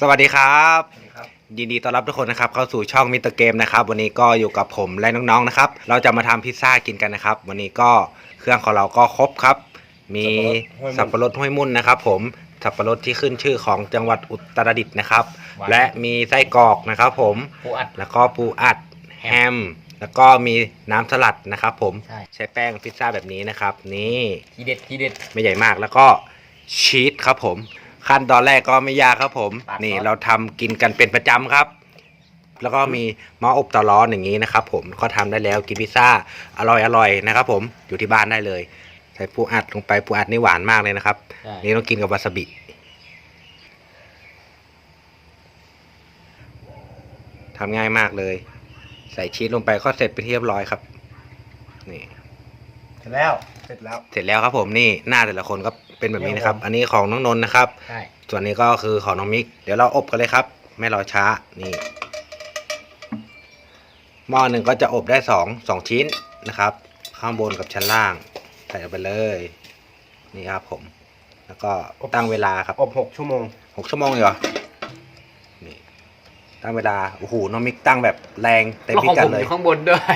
สวัสดีครับสวัสดีครับ ยินดีต้อนรับทุกคนนะครับเข้าสู่ช่องมิสเตอร์เกมนะครับ วันนี้ก็อยู่กับผมและน้องๆนะครับ เราจะมาทำพิซซ่ากินกันนะครับ วันนี้ก็เครื่องของเราก็ครบครับ มีสับปะรดห้วยมุ่นนะครับ ผมสับปะรดที่ขึ้นชื่อของจังหวัดอุตรดิตถ์นะครับ ว้าว และมีไส้กรอกนะครับ ผมปูอัด แล้วก็ปูอัดแฮม แล้วก็มีน้ำสลัดนะครับ ผมใช่ ใช้แป้งพิซซ่าแบบนี้นะครับ นี่ ทีเด็ดทีเด็ด ไม่ใหญ่มากแล้วก็ชีสครับผม ขั้นตอนแรกก็ไม่ยากครับผม ปาดนี่ซอส เราทำกินกันเป็นประจำครับ แล้วก็มีหม้ออบเตาร้อนอย่างนี้นะครับผมก็ทำได้แล้วกินพิซซ่าอร่อยอร่อยนะครับผมอยู่ที่บ้านได้เลย ใส่ปูอัดลงไปปูอัดนี่หวานมากเลยนะครับ ใช่นี่ต้องกินกับวาซาบิ ทำง่ายมากเลย ใส่ชีสลงไปก็เสร็จไปนที่เรียบร้อยครับ นี่ เสร็จแล้ว เสร็จแล้ว เสร็จแล้วครับผมนี่หน้าแต่ละคนก็ เป็นแบบนี้นะครับ อันนี้ของน้องนนท์นะครับ ใช่ส่วนนี้ก็คือของน้องมิก เดี๋ยวเราอบกันเลยครับ ไม่รอช้า นี่ หม้อหนึ่งก็จะอบได้สองสองชิ้นนะครับ ข้างบนกับชั้นล่าง ใส่ลงไปเลย นี่ครับผม แล้วก็ตั้งเวลาครับอบหกชั่วโมงหกชั่วโมงเลยเหรอ นี่ ตั้งเวลา โอ้โห น้องมิกตั้งแบบแรงเต็มแล้วพิของกัผดมเลอยยู่ข้างบนด้วย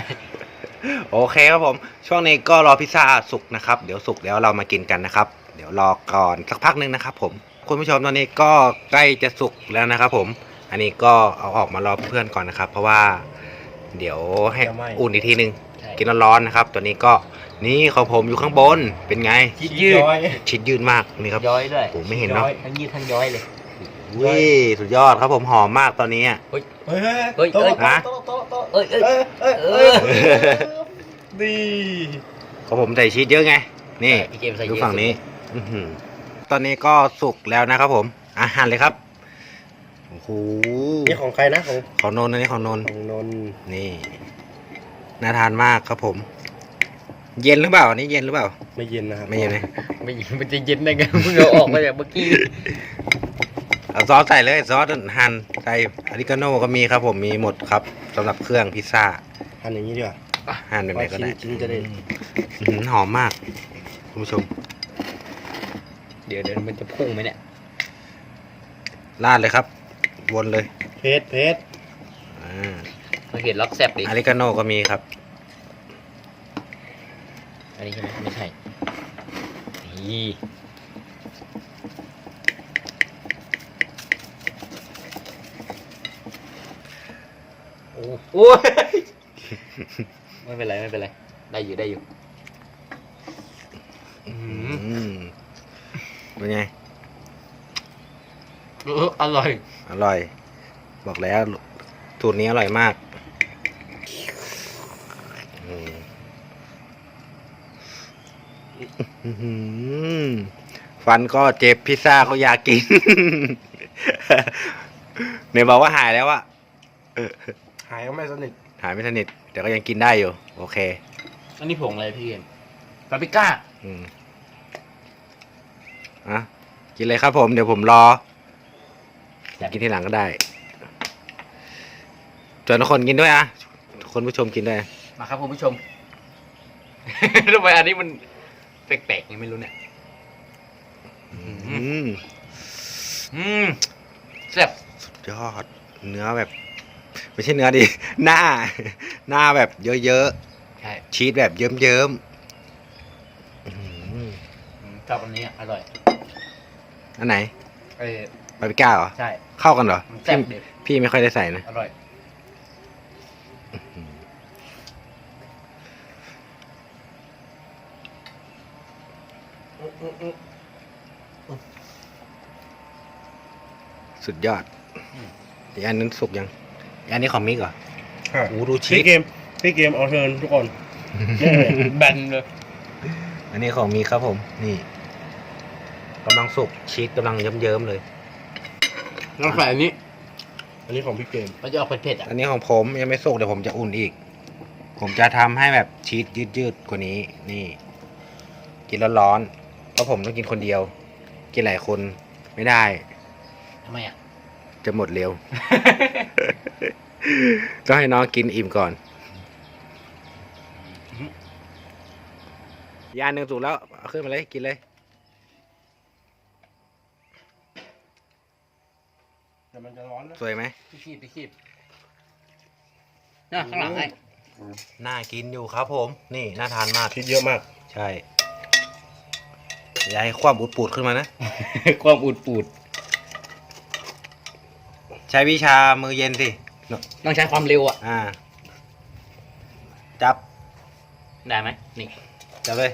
โอเคครับผม ช่วงนี้ก็รอพิซซ่าสุกนะครับ เดี๋ยวสุกแล้วเรามากินกันนะครับ เดี๋ยวรอก่อนสักพักหนึงนะครับ ผมคุณผู้ชมตอนนี้ก็ใกล้จะสุกแล้วนะครับ ผม อันนี้ก็เอาออกมารอเพื่อนก่อนนะครับ เพราะว่า เดี๋ยวให้จะไหม้อุ่นอีกทีนึงใช่กินร้อนๆนะครับ ตัวนี้ก็นี่ของผมอยู่ข้างบนเป็นไงชีสยืดย้อยชิ้นยืดมากนี่ครับย้อยด้วยโอ้ไม่เห็นเนาะย้อยทั้งยืดทั้งย้อยเลยวิสุดยอดครับผมหอมมากตอนนี้อะเฮ้ยเฮ้ยเฮ้ยโต๊ะเฮ้ยโต๊ะฮะโต๊ะโต๊ะโต๊ะเอ้ยเอ้ยเอ้ยเอ้ยเอเอ้ยอดีของผมใส่ชีสเยอะไงนี่พี่เกมใส่ดูเยอะฝั่งนี้อื้อหือ ตอนนี้ก็สุกแล้วนะครับ ผม อาหารเลยครับโอ้โหนี่ของใครนะของของนนท์อันนี้ของนนท์ของนนท์นี่ น่าทานมากครับผม เย็นหรือเปล่าอันนี้เย็นหรือเปล่า ไม่เย็นนะครับไม่เย็นไหมไม่ยิงมันจะเย็นได้ไงเพิ่งเอาออกมาจากเมื่อกี้เอาซอสใส่เลยซอสหั่นใส่อาริกาโน่ก็มีครับผมมีหมดครับสำหรับเครื่องพิซซ่าทานอย่างนี้ดีกว่าหั่นแบบไหนก็ได้ชิ้นๆจะได้อื้อหือหอมมาก คุณผู้ชม เดี๋ยวเดี๋ยวมันจะพุ่งไหมเนี่ยราดเลยครับ วนเลยเพชรเพชรอ่ามาเห็นล็อกแซบดิอาริกาโน่ก็มีครับ อันนี้ใช่ไหมไม่ใช่นี่โอ้โอ้ยไม่เป็นไรไม่เป็นไร ได้อยู่ได้อยู่ อืม เป็นไง เอออร่อย อร่อย บอกแล้วสูตรนี้อร่อยมากอืมอื้อหือฟันก็เจ็บพิซซ่าก็อยากกิน เนี่ยบอกว่าหายแล้วอะหายก็ไม่สนิท หายไม่สนิทแต่ก็ยังกินได้อยู่ โอเค อันนี้ผงอะไรพี่เกมปาปริก้า อืม อะกินเลยครับผมเดี๋ยวผมรอ กินที่หลังก็ได้ชวนทุกคนกินด้วยอะคนผู้ชมกินด้วย มาครับคุณผู้ชม ทำไมอันนี้มันแปลกๆยังไม่รู้เนี่ยอืมอืมแซ่บสุดยอดเนื้อแบบ ไม่ใช่เนื้อดิหน้า หน้าแบบเยอะใช่ๆชีสแบบเยิ้มๆอื้อหืออืมชอบอันนี้อะอร่อย อันไหนเอ้ยบาร์บีก้าเหรอ ใช่ เข้ากันเหรอ มันแซ่บพี่เด็ดพี่ไม่ค่อยได้ใส่นะ อร่อย สุดยอดอีกอันนั้นสุกยังอีกอันนี้ของมิกเหรอโอ้โหดูชีพี่สเกมพี่เกมเอาเทิร์นทุกคนนี่แบนเลย อันนี้ของมิกครับผม นี่ กำลังสุกชีสกำลังเยิ้มๆเลยลองใส่อันนี้ อันนี้ของพี่เกมมันจะออกเผ็ดๆอะอันนี้ของผมยังไม่สุกเดี๋ยวผมจะอุ่นอีก ผมจะทำให้แบบชีสยืดๆกว่านี้ นี่ กินร้อนๆเพราะผมต้องกินคนเดียว กินหลายคนไม่ได้ ทำไมอะ จะหมดเร็ว ต้องให้น้องกินอิ่มก่อนยานหนึ่งสุกแล้วเอาขึ้นมาเลยกินเลย แต่มันจะร้ อนนะสวยไหมพี่คีบพี่คีบน่ะข้างหลังให้น่ากินอยู่ครับผม นี่น่าทานมากชีสเยอะมาก ใช่อย่าให้ความอุดปูดขึ้นมานะ ความอุดปูด ใช้วิชามือเย็นสิต้องใช้ความเร็วอะ อ่า จับ ได้ไหมนี่ จับเลย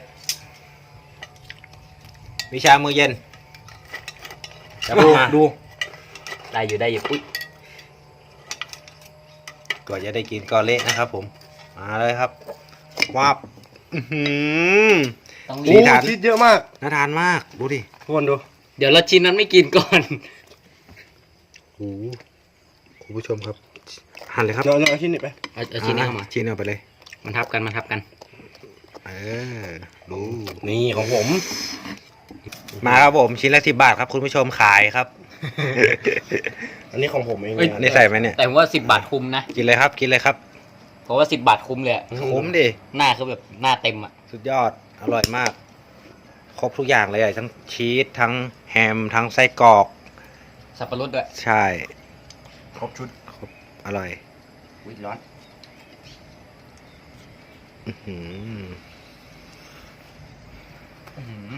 วิชามือเย็นจับดูมาดู ได้อยู่ได้อยู่อุ้ยก่อนจะได้กินก็เละนะครับ ผม มาเลยครับวับอื้อหือ ต้องดีรีบทานชีสเยอะมากน่าทานมากดูดิทุกคนดูเดี๋ยวเราชินนั้นไม่กินก่อน โอ้โหคุณผู้ชมครับหั่นเลยครับเดี๋ยวเอาชิ้นนี้ไปเอาเอาชิ้นนี้เข้ามา ชิ้นเอาไปเลย มันทับกันมันทับกัน เออดูนี่ของผม มาครับผมชิ้นละสิบบาทครับคุณผู้ชมขายครับ อันนี้ของผมเองเอ้ยนะนี่ใส่ไหมเนี่ย แต่ผมว่าสิบบาทคุ้มนะ กินเลยครับ กินเลยครับ เพราะว่าสิบบาทคุ้มเลยอะคุ้มดิ หน้าคือแบบหน้าเต็มอะ สุดยอด อร่อยมาก ครบทุกอย่างเลยอะทั้งชีส ทั้งแฮม ทั้งไส้กรอก สับปะรดด้วย ใช่ ครบชุดอร่อย อุ้ยร้อน อื้อหืออื้อหือ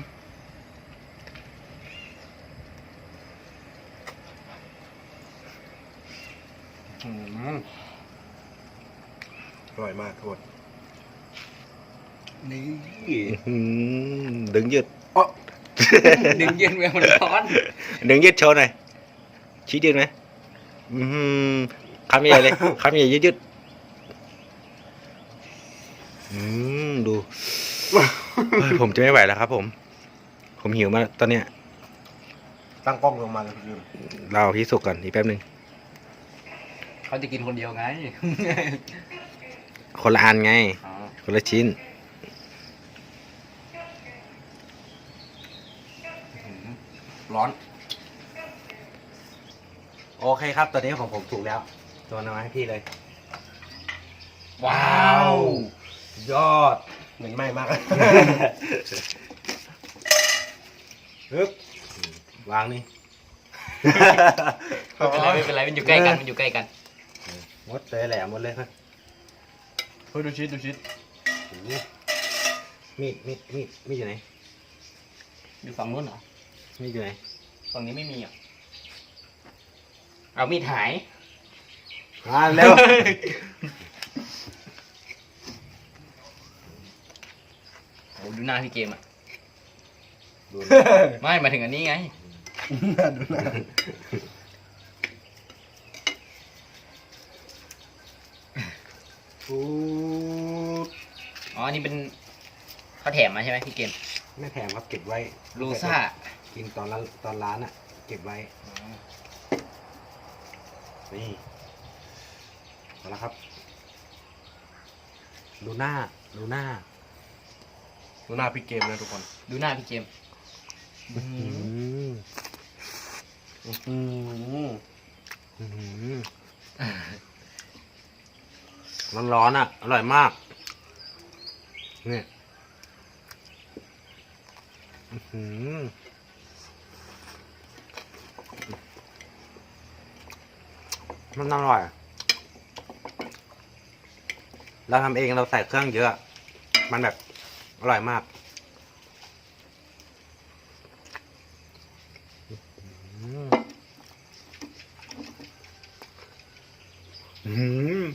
อืม อร่อยมากทุกคนนี่อื้อหือดึงยืด อ๋อ ดึงเย็นเวลมันร้อน ดึงยืดโชว์หน่อยชี้ยืดไหมอือหือคำใหญ่เลยคำใหญ่ยืดยืดอืมดูเฮ้ยผมจะไม่ไหวแล้วครับผม ผมหิวมากตอนเนี้ย ตั้งกล้องลงมาเลยพี่ลืมเราพี่สุกก่อนอีกแป๊บหนึ่งเขาจะกินคนเดียวไง คนละอันไง อ๋อคนละชิ้น ร้อน โอเคครับ ตอนนี้ของผมถูกแล้ว ตัวน้อยให้พี่เลย ว้าว ยอด เหม็นไหม้มาก ฮึบวางนี่ ไม่เป็นไรไม่เป็นไรมันอยู่ใกล้กันมันอยู่ใกล้กัน หมดเลยแหละหมดเลยครับ เฮ้ยดูชีสดูชีสโอ้โหมีดมีดมีดมีดอยู่ไหนอยู่ฝั่งนู้นเหรอมีดอยู่ไหนฝั่งนี้ไม่มีอะเอามีดหายมาเร็วโอ้ดูหน้าพี่เกมอะดูไม่หมายถึงอันนี้ไงน่าดูน่า ฟูดอ๋ออันนี้เป็นเขาแถมมาใช่ไหมพี่เกมไม่แถมครับเก็บไว้ลูซ่ากินตอนร้านตอนร้านอะ เก็บไว้ นี่เอาละครับ ดูหน้า ดูหน้า ดูหน้าพี่เกมนะทุกคนดูหน้าพี่เกมอืมอื มอืมร้อนๆอะ อร่อยมากเนี่ยอื้อหือมันอร่อย เราทำเองเราใส่เครื่องเยอะ มันแบบ อร่อยมากอืมอืม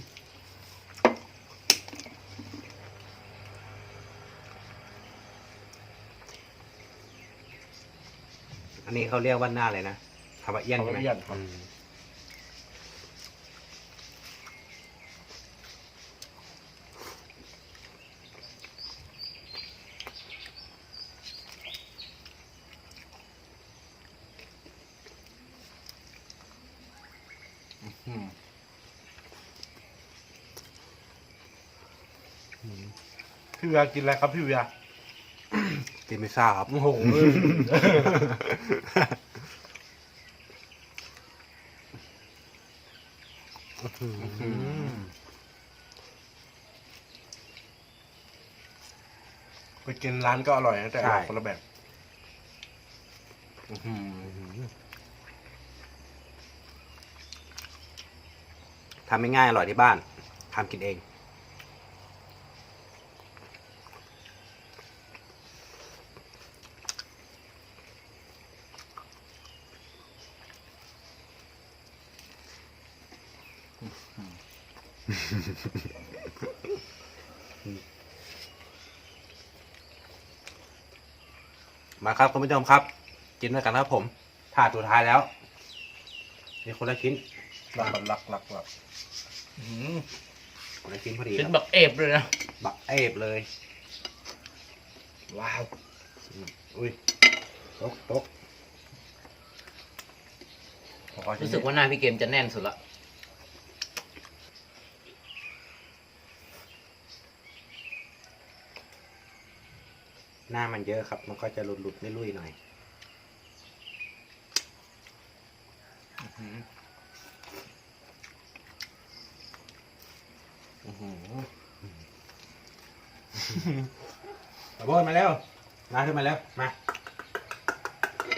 อั นนี้เขาเรียกว่าหน้าเลยนะคำว่าเอี้ยนใช่ไหมคำว่าเอี้ยนครับ อืมอืมพี่เวียกินอะไรครับพี่เวีย กินพิซซ่าครับโอ้โหไปกินร้านก็อร่อยนะแต่อร่อยใช่คนละแบบอื้อหือทำง่ายๆอร่อยที่บ้านทำกินเอง มาครับคุณผู้ชมครับ กินด้วยกันครับผมถาดสุดท้ายแล้ว มีคนละชิ้นหลักหลักหลักหลักอืมคนละชิ้นพอดีเป็นครับแบบเอฟเลยนะบักเอฟเลย ว้าวอุ้ยตกตกขอขอชิ้นรู้สึกว่าหน้าพี่เกมจะแน่นสุดละ หน้ามันเยอะครับ มันก็จะหลุดหลุดไม่ลุยหน่อยอื้อหือตะโบนมาเร็วมาขึ้นมาเร็วมา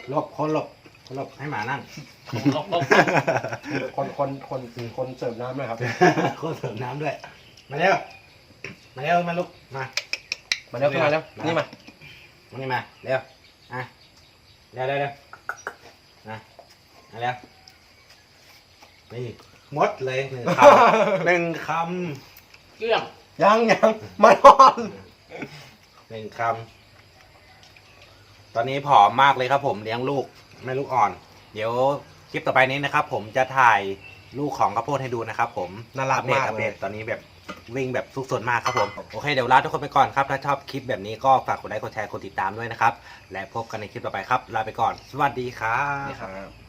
หลบคนหลบคนหลบให้หมานั่ง คนคนคนคนเสิร์ฟน้ำด้วยครับ คนเสริมน้ำด้วย มาเร็วมาเร็วมาลุกมา มาเร็วขึ้นมาเร็วนี่มา มานี่มาเร็วอะเร็วเร็วเร็วนะมาเร็วนี่หมดเลยหนึ่งคำหนึ่งคเกลี้ยงยังยังไม่นอนำหนึ่งคำตอนนี้ผอมมากเลยครับ ผมเลี้ยงลูกแม่ลูกอ่อน เดี๋ยวคลิปต่อไปนี้นะครับ ผมจะถ่ายลูกของข้าวโพดให้ดูนะครับ ผมน่ารักอัปเดตมากอัปเลเดย ตตอนนี้แบบ วิ่งแบบสุกสนมากครับผม โอเคเดี๋ยวลาทุกคนไปก่อนครับ ถ้าชอบคลิปแบบนี้ก็ฝากกดไลค์กดแชร์กดติดตามด้วยนะครับ และพบกันในคลิปต่อไปครับ ลาไปก่อน สวัสดีครับนี่ครับ